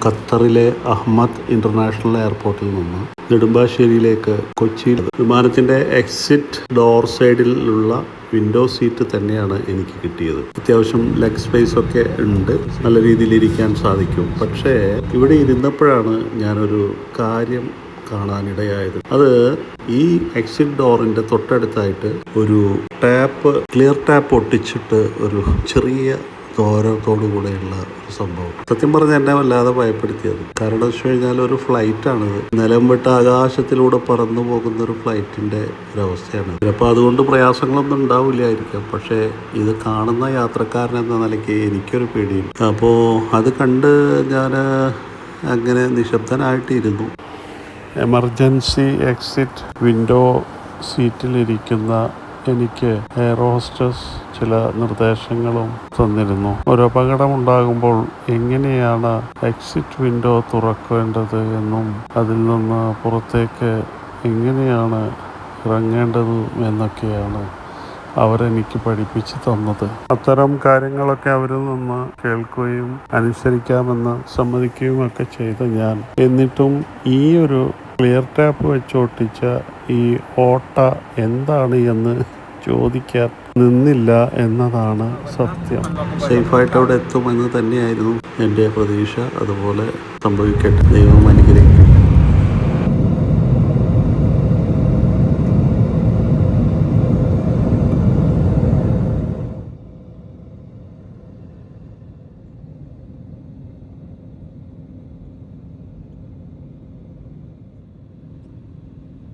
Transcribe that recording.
ഖത്തറിലെ അഹമ്മദ് ഇന്റർനാഷണൽ എയർപോർട്ടിൽ നിന്ന് നെടുമ്പാശ്ശേരിയിലേക്ക് കൊച്ചി വിമാനത്തിന്റെ എക്സിറ്റ് ഡോർ സൈഡിലുള്ള വിൻഡോ സീറ്റ് തന്നെയാണ് എനിക്ക് കിട്ടിയത്. അത്യാവശ്യം ലെഗ് സ്പേസ് ഒക്കെ ഉണ്ട്. നല്ല രീതിയിൽ ഇരിക്കാൻ സാധിക്കും. പക്ഷേ ഇവിടെ ഇരുന്നപ്പോഴാണ് ഞാനൊരു കാര്യം കാണാനിടയായത്. അത് ഈ എക്സിറ്റ് ഡോറിന്റെ തൊട്ടടുത്തായിട്ട് ഒരു ടാപ്പ് ക്ലിയർ ടാപ്പ് ഒട്ടിച്ചിട്ട് ഒരു ചെറിയ ദ്വാരത്തോടു കൂടെയുള്ള ഒരു സംഭവം. സത്യം പറഞ്ഞാൽ എന്നെ വല്ലാതെ ഭയപ്പെടുത്തിയത്. കാരണം വെച്ച് കഴിഞ്ഞാൽ ഒരു ഫ്ലൈറ്റാണിത് നിലം വിട്ട് ആകാശത്തിലൂടെ പറന്നു പോകുന്ന ഒരു ഫ്ലൈറ്റിന്റെ ഒരവസ്ഥയാണ് ചിലപ്പോൾ അതുകൊണ്ട് പ്രയാസങ്ങളൊന്നും ഉണ്ടാവില്ലായിരിക്കാം. പക്ഷേ ഇത് കാണുന്ന യാത്രക്കാരൻ എന്ന നിലയ്ക്ക് എനിക്കൊരു പേടിയുണ്ട്. അപ്പോൾ അത് കണ്ട് ഞാൻ അങ്ങനെ നിശബ്ദനായിട്ടിരുന്നു. എമർജൻസി എക്സിറ്റ് വിൻഡോ സീറ്റിലിരിക്കുന്ന എനിക്ക് എയർ ഹോസ്റ്റസ് ചില നിർദ്ദേശങ്ങളും തന്നിരുന്നു. ഒരു അപകടമുണ്ടാകുമ്പോൾ എങ്ങനെയാണ് എക്സിറ്റ് വിൻഡോ തുറക്കേണ്ടത് എന്നും അതിൽ നിന്ന് പുറത്തേക്ക് എങ്ങനെയാണ് ഇറങ്ങേണ്ടത് എന്നൊക്കെയാണ് അവരെനിക്ക് പഠിപ്പിച്ചു തന്നത്. അത്തരം കാര്യങ്ങളൊക്കെ അവരിൽ നിന്ന് കേൾക്കുകയും അനുസരിക്കാമെന്ന് സമ്മതിക്കുകയും ഒക്കെ ചെയ്ത ഞാൻ. എന്നിട്ടും ഈ ഒരു ക്ലിയർ ടാപ്പ് വെച്ചോട്ടിച്ച ഈ ഓട്ട എന്താണ് എന്ന് ചോദിക്കാൻ നിന്നില്ല എന്നതാണ് സത്യം. സേഫായിട്ട് അവിടെ എത്തുമെന്ന് തന്നെയായിരുന്നു എന്റെ പ്രതീക്ഷ. അതുപോലെ സംഭവിക്കട്ടെ. ദൈവം അനുഗ്രഹിക്കും